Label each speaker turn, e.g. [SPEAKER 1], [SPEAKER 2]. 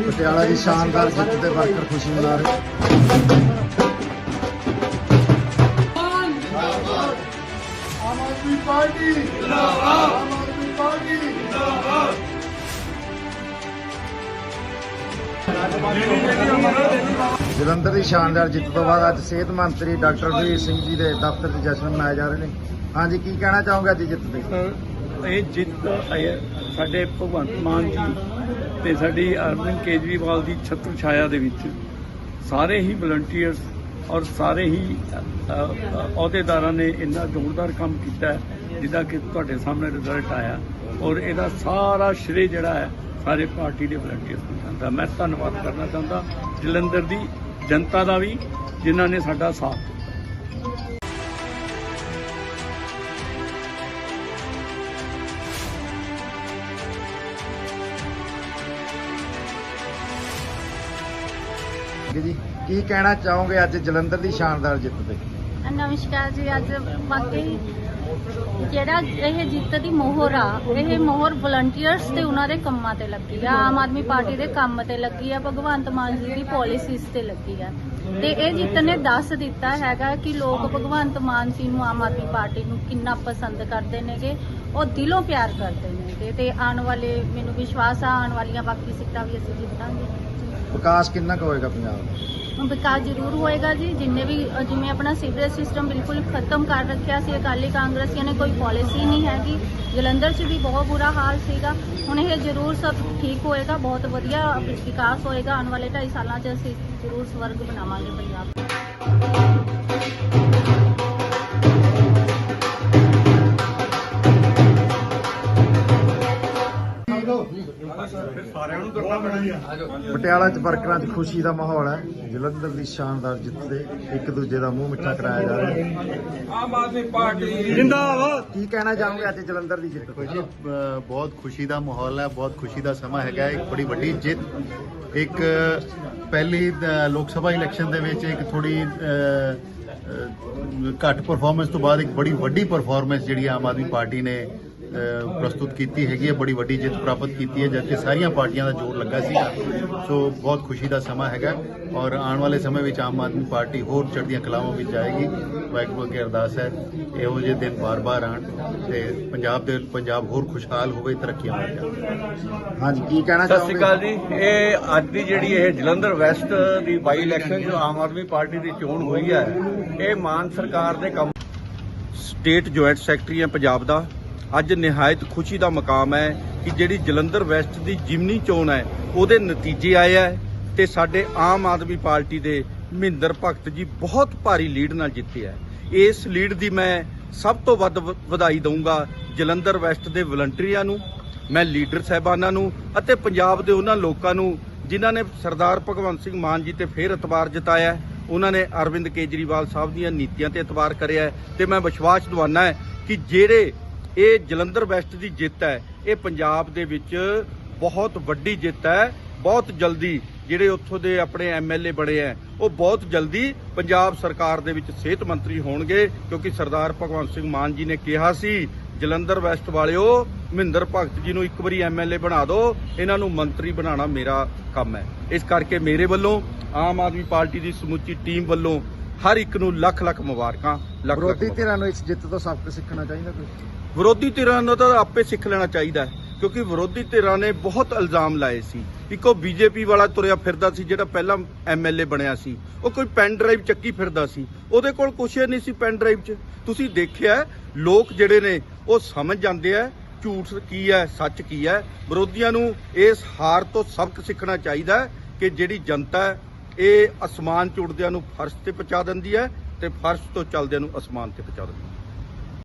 [SPEAKER 1] ਪਟਿਆਲਾ ਦੀ ਸ਼ਾਨਦਾਰ ਜਿੱਤ ਦੇ ਵਰਕਰ ਖੁਸ਼ੀ ਮਨਾ ਰਹੇ
[SPEAKER 2] ਆਮ ਆਦਮੀ ਪਾਰਟੀ ਜਿੰਦਾਬਾਦ। ਆਮ ਆਦਮੀ ਪਾਰਟੀ
[SPEAKER 1] ਜਲੰਧਰ ਦੀ ਸ਼ਾਨਦਾਰ ਜਿੱਤ ਤੋਂ ਬਾਅਦ ਅੱਜ ਸਿਹਤ ਮੰਤਰੀ ਡਾਕਟਰ ਵੀਰ ਸਿੰਘ ਜੀ ਦੇ ਦਫ਼ਤਰ 'ਚ ਜਸ਼ਨ ਮਨਾਏ ਜਾ ਰਹੇ ਨੇ। ਹਾਂਜੀ ਕੀ ਕਹਿਣਾ ਚਾਹੋਗੇ ਅੱਜ ਜਿੱਤ ਤੇ
[SPEAKER 3] ਇਹ ਜਿੱਤ ਸਾਡੇ ਭਗਵੰਤ ਮਾਨ ਜੀ ਤੇ ਸਾਡੀ ਅਰਵਿੰਦ ਕੇਜਰੀਵਾਲ ਦੀ ਛਤਰ ਛਾਇਆ ਦੇ ਵਿੱਚ ਸਾਰੇ ਹੀ ਵਲੰਟੀਅਰਸ ਔਰ ਸਾਰੇ ਹੀ ਅਹੁਦੇਦਾਰਾਂ ਨੇ ਇੰਨਾ ਜ਼ੋਰਦਾਰ ਕੰਮ ਕੀਤਾ ਜਿਹਦਾ ਕਿ ਤੁਹਾਡੇ ਸਾਹਮਣੇ ਰਿਜ਼ਲਟ ਆਇਆ ਔਰ ਇਹਦਾ ਸਾਰਾ ਸ਼੍ਰੇ ਜਿਹੜਾ ਹੈ, ਸਾਰੇ ਪਾਰਟੀ ਦੇ ਵਲੰਟੀਅਰਸ ਨੂੰ ਜਾਂਦਾ। ਮੈਂ ਧੰਨਵਾਦ ਕਰਨਾ ਚਾਹੁੰਦਾ, ਜਲੰਧਰ ਦੀ ਜਨਤਾ ਦਾ ਵੀ, ਜਿਨ੍ਹਾਂ ਨੇ ਸਾਡਾ ਸਾਥ
[SPEAKER 1] ਜੀ। ਕੀ ਕਹਿਣਾ ਚਾਹੋਗੇ ਅੱਜ ਜਲੰਧਰ ਦੀ ਸ਼ਾਨਦਾਰ ਜਿੱਤ ਤੇ?
[SPEAKER 4] ਨਮਸਕਾਰ ਜੀ, ਅੱਜ ਵਾਕਈ ਜਿਹੜਾ ਇਹ ਜਿੱਤ ਦੀ ਮੋਹਰ ਆ, ਇਹ ਮੋਹਰ ਵਲੰਟੀਅਰਸ ਤੇ ਉਹਨਾਂ ਦੇ ਕੰਮਾਂ ਤੇ ਲੱਗੀ ਆ, ਆਮ ਆਦਮੀ ਪਾਰਟੀ ਦੇ ਕੰਮ ਤੇ ਲੱਗੀ ਆ, ਭਗਵੰਤ ਮਾਨ ਜੀ ਦੀ ਪਾਲਿਸੀਜ਼ ਤੇ ਲੱਗੀ ਆ। ਤੇ ਇਹ ਜਿੱਤ ਨੇ ਦੱਸ ਦਿੱਤਾ ਹੈਗਾ ਕਿ ਲੋਕ ਭਗਵੰਤ ਮਾਨ ਜੀ ਨੂੰ ਆਮ ਆਦਮੀ ਪਾਰਟੀ ਨੂੰ ਕਿੰਨਾ ਪਸੰਦ ਕਰਦੇ ਨੇਗੇ, ਉਹ ਦਿਲੋਂ ਪਿਆਰ ਕਰਦੇ ਨੇਗੇ ਤੇ ਆਉਣ ਵਾਲੇ ਮੈਨੂੰ ਵਿਸ਼ਵਾਸ ਆ, ਆਉਣ ਵਾਲੀਆਂ ਬਾਕੀ ਸੀਟਾਂ ਵੀ ਅਸੀਂ ਜਿੱਤਾਂਗੇ।
[SPEAKER 1] ਵਿਕਾਸ ਕਿੰਨਾ ਕੁ ਹੋਏਗਾ ਪੰਜਾਬ ਦਾ
[SPEAKER 4] ਵਿਕਾਸ ਜ਼ਰੂਰ ਹੋਏਗਾ ਜੀ। ਜਿੰਨੇ ਵੀ ਜਿਵੇਂ ਆਪਣਾ ਸੀਵਰੇਜ ਸਿਸਟਮ ਬਿਲਕੁਲ ਖਤਮ ਕਰ ਰੱਖਿਆ ਸੀ, ਅਕਾਲੀ ਕਾਂਗਰਸੀਆਂ ਨੇ ਕੋਈ ਪਾਲਿਸੀ ਨਹੀਂ ਹੈਗੀ। ਜਲੰਧਰ 'ਚ ਵੀ ਬਹੁਤ ਬੁਰਾ ਹਾਲ ਸੀਗਾ। ਹੁਣ ਇਹ ਜ਼ਰੂਰ ਸਭ ਠੀਕ ਹੋਏਗਾ, ਬਹੁਤ ਵਧੀਆ ਵਿਕਾਸ ਹੋਏਗਾ। ਆਉਣ ਵਾਲੇ 2.5 ਸਾਲਾਂ 'ਚ ਅਸੀਂ ਜ਼ਰੂਰ ਸਵਰਗ ਬਣਾਵਾਂਗੇ ਪੰਜਾਬ
[SPEAKER 1] ਪਟਿਆਲਾ 'ਚ ਵਰਕਰਾਂ 'ਚ ਖੁਸ਼ੀ ਦਾ ਮਾਹੌਲ ਹੈ। ਜਲੰਧਰ ਦੀ ਸ਼ਾਨਦਾਰ ਜਿੱਤ ਤੇ ਇੱਕ ਦੂਜੇ ਦਾ ਮੂੰਹ ਮਿੱਠਾ ਕਰਾਇਆ ਜਾ ਰਿਹਾ ਹੈ।
[SPEAKER 2] ਆਮ ਆਦਮੀ ਪਾਰਟੀ ਜਿੰਦਾਬਾਦ।
[SPEAKER 1] ਕੀ ਕਹਿਣਾ ਚਾਹੋਗੇ ਅੱਜ ਜਲੰਧਰ ਦੀ ਜਿੱਤ?
[SPEAKER 5] ਅ, ਬਹੁਤ ਖੁਸ਼ੀ ਦਾ ਮਾਹੌਲ ਹੈ ਬਹੁਤ ਖੁਸ਼ੀ ਦਾ ਸਮਾਂ ਹੈਗਾ ਇੱਕ ਬੜੀ ਵੱਡੀ ਜਿੱਤ। ਇੱਕ ਪਹਿਲੀ ਲੋਕ ਸਭਾ ਇਲੈਕਸ਼ਨ ਦੇ ਵਿੱਚ ਇੱਕ ਥੋੜੀ ਘੱਟ ਪਰਫਾਰਮੈਂਸ ਤੋਂ ਬਾਅਦ ਇੱਕ ਬੜੀ ਵੱਡੀ ਪਰਫਾਰਮੈਂਸ ਜਿਹੜੀ ਆਮ ਆਦਮੀ ਪਾਰਟੀ ਨੇ ਪ੍ਰਸਤੁਤ ਕੀਤੀ ਹੈਗੀ ਹੈ ਬੜੀ ਵੱਡੀ ਜਿੱਤ ਪ੍ਰਾਪਤ ਕੀਤੀ ਹੈ ਜਦਕਿ ਸਾਰੀਆਂ ਪਾਰਟੀਆਂ ਦਾ ਜ਼ੋਰ ਲੱਗਾ ਸੀਗਾ। ਸੋ ਬਹੁਤ ਖੁਸ਼ੀ ਦਾ ਸਮਾਂ ਹੈਗਾ ਔਰ ਆਉਣ ਵਾਲੇ ਸਮੇਂ ਵਿੱਚ ਆਮ ਆਦਮੀ ਪਾਰਟੀ ਹੋਰ ਚੜ੍ਹਦੀਆਂ ਕਲਾਵਾਂ ਵਿੱਚ ਜਾਏਗੀ। ਵਾਹਿਗੁਰੂ ਅੱਗੇ ਅਰਦਾਸ ਹੈ ਇਹੋ ਜਿਹੇ ਦਿਨ ਬਾਰ-ਬਾਰ ਆਣ ਤੇ ਪੰਜਾਬ ਦੇ ਪੰਜਾਬ ਹੋਰ ਖੁਸ਼ਹਾਲ ਹੋਵੇ ਤਰੱਕੀਆਂ ਜਾਣ
[SPEAKER 1] ਹਾਂਜੀ ਕੀ ਕਹਿਣਾ
[SPEAKER 6] ਸਤਿ
[SPEAKER 1] ਚਾਹੋਗੇ
[SPEAKER 6] ਸ਼੍ਰੀ ਅਕਾਲ ਜੀ। ਇਹ ਅੱਜ ਦੀ ਜਿਹੜੀ ਇਹ ਜਲੰਧਰ ਵੈਸਟ ਦੀ ਬਾਈ ਇਲੈਕਸ਼ਨ ਜੋ ਆਮ ਆਦਮੀ ਪਾਰਟੀ ਦੀ ਚੋਣ ਹੋਈ ਹੈ ਇਹ ਮਾਨ ਸਰਕਾਰ ਦੇ ਕੰਮ ਸਟੇਟ ਜੁਆਇੰਟ ਸੈਕਟਰੀ ਹੈ ਪੰਜਾਬ ਦਾ। ਅੱਜ ਨਿਹਾਇਤ ਖੁਸ਼ੀ ਦਾ ਮਕਾਮ ਹੈ ਕਿ ਜਿਹੜੀ ਜਲੰਧਰ ਵੈਸਟ ਦੀ ਜਿਮਨੀ ਚੋਣ ਹੈ, ਉਹਦੇ ਨਤੀਜੇ ਆਏ ਹੈ ਤੇ ਸਾਡੇ ਆਮ ਆਦਮੀ ਪਾਰਟੀ ਦੇ ਮਹਿੰਦਰ ਭਗਤ ਜੀ ਬਹੁਤ ਭਾਰੀ ਲੀਡ ਨਾਲ ਜਿੱਤੇ ਹੈ। ਇਸ ਲੀਡ ਦੀ ਮੈਂ ਸਭ ਤੋਂ ਵੱਧ ਵ- ਵਧਾਈ ਦਊਂਗਾ ਜਲੰਧਰ ਵੈਸਟ ਦੇ ਵਲੰਟੀਅਰਾਂ ਨੂੰ, ਮੈਂ ਲੀਡਰ ਸਾਹਿਬਾਨਾਂ ਨੂੰ ਅਤੇ ਪੰਜਾਬ ਦੇ ਉਹਨਾਂ ਲੋਕਾਂ ਨੂੰ ਜਿਨ੍ਹਾਂ ਨੇ ਸਰਦਾਰ ਭਗਵੰਤ ਸਿੰਘ ਮਾਨ ਜੀ ਤੇ ਫੇਰ ਇਤਬਾਰ ਜਤਾਇਆ ਉਹਨਾਂ ਨੇ ਅਰਵਿੰਦ ਕੇਜਰੀਵਾਲ ਸਾਹਿਬ ਦੀਆਂ ਨੀਤੀਆਂ ਤੇ ਇਤਬਾਰ ਕਰਿਆ ਹੈ ਤੇ ਮੈਂ ਵਿਸ਼ਵਾਸ ਦਿਵਾਨਾ ਹੈ ਕਿ ਜਿਹੜੇ ਇਹ ਜਲੰਧਰ ਵੈਸਟ ਦੀ ਜਿੱਤ ਹੈ। ਇਹ ਪੰਜਾਬ ਦੇ ਵਿੱਚ ਬਹੁਤ ਵੱਡੀ ਜਿੱਤ ਹੈ। ਬਹੁਤ ਜਲਦੀ ਜਿਹੜੇ ਉੱਥੋਂ ਦੇ ਆਪਣੇ ਐਮਐਲਏ ਬਣੇ ਹੈ, ਉਹ ਬਹੁਤ ਜਲਦੀ ਪੰਜਾਬ ਸਰਕਾਰ ਦੇ ਵਿੱਚ ਸਿਹਤ ਮੰਤਰੀ ਹੋਣਗੇ, ਕਿਉਂਕਿ ਸਰਦਾਰ ਭਗਵੰਤ ਸਿੰਘ ਮਾਨ ਜੀ ਨੇ ਕਿਹਾ ਸੀ, ਜਲੰਧਰ ਵੈਸਟ ਵਾਲਿਓ, ਮਹਿੰਦਰ ਭਗਤ ਜੀ ਨੂੰ ਇੱਕ ਵਾਰੀ ਐਮਐਲਏ ਬਣਾ ਦਿਓ ਇਹਨਾਂ ਨੂੰ ਮੰਤਰੀ ਬਣਾਉਣਾ ਮੇਰਾ ਕੰਮ ਹੈ। ਇਸ ਕਰਕੇ ਮੇਰੇ ਵੱਲੋਂ ਆਮ ਆਦਮੀ ਪਾਰਟੀ ਦੀ ਸਮੁੱਚੀ ਟੀਮ ਵੱਲੋਂ ਹਰ ਇੱਕ ਨੂੰ ਲੱਖ ਲੱਖ ਮੁਬਾਰਕਾਂ ਲੱਖ ਲੱਖ
[SPEAKER 1] ਵਿਰੋਧੀ। ਧਿਰਾਂ ਨੂੰ ਇਸ ਜਿੱਤ ਤੋਂ ਸਬਕ ਸਿੱਖਣਾ ਚਾਹੀਦਾ ਕੋਈ?
[SPEAKER 6] ਵਿਰੋਧੀ ਧਿਰਾਂ ਨੂੰ ਤਾਂ ਆਪੇ ਸਿੱਖ ਲੈਣਾ ਚਾਹੀਦਾ ਹੈ ਕਿਉਂਕਿ ਵਿਰੋਧੀ ਧਿਰਾਂ ਨੇ ਬਹੁਤ ਇਲਜ਼ਾਮ ਲਾਏ ਸੀ। ਇੱਕੋ ਬੀਜੇਪੀ ਵਾਲਾ ਤੁਰਿਆ ਫਿਰਦਾ ਸੀ ਜਿਹੜਾ ਪਹਿਲਾਂ ਐਮਐਲਏ ਬਣਿਆ ਸੀ। ਉਹ ਕੋਈ ਪੈਨ ਡਰਾਈਵ ਚੱਕੀ ਫਿਰਦਾ ਸੀ। ਉਹਦੇ ਕੋਲ ਕੁਛ ਨਹੀਂ ਸੀ ਪੈਨ ਡਰਾਈਵ 'ਚ। ਤੁਸੀਂ ਦੇਖਿਆ ਹੈ, ਲੋਕ ਜਿਹੜੇ ਨੇ ਉਹ ਸਮਝ ਜਾਂਦੇ ਆ ਝੂਠ ਕੀ ਹੈ ਸੱਚ ਕੀ ਹੈ। ਵਿਰੋਧੀਆਂ ਨੂੰ ਇਸ ਹਾਰ ਤੋਂ ਸਬਕ ਸਿੱਖਣਾ ਚਾਹੀਦਾ ਹੈ ਕਿ ਜਿਹੜੀ ਜਨਤਾ ਹੈ ਇਹ ਅਸਮਾਨ ਚ ਉੱਡਦਿਆਂ ਨੂੰ ਫਰਸ਼ ਤੇ ਪਹੁੰਚਾ ਦਿੰਦੀ ਹੈ ਤੇ ਫਰਸ਼ ਤੋਂ ਚੱਲਦਿਆਂ ਨੂੰ ਅਸਮਾਨ ਤੇ ਪਹੁੰਚਾ ਦਿੰਦੀ ਹੈ।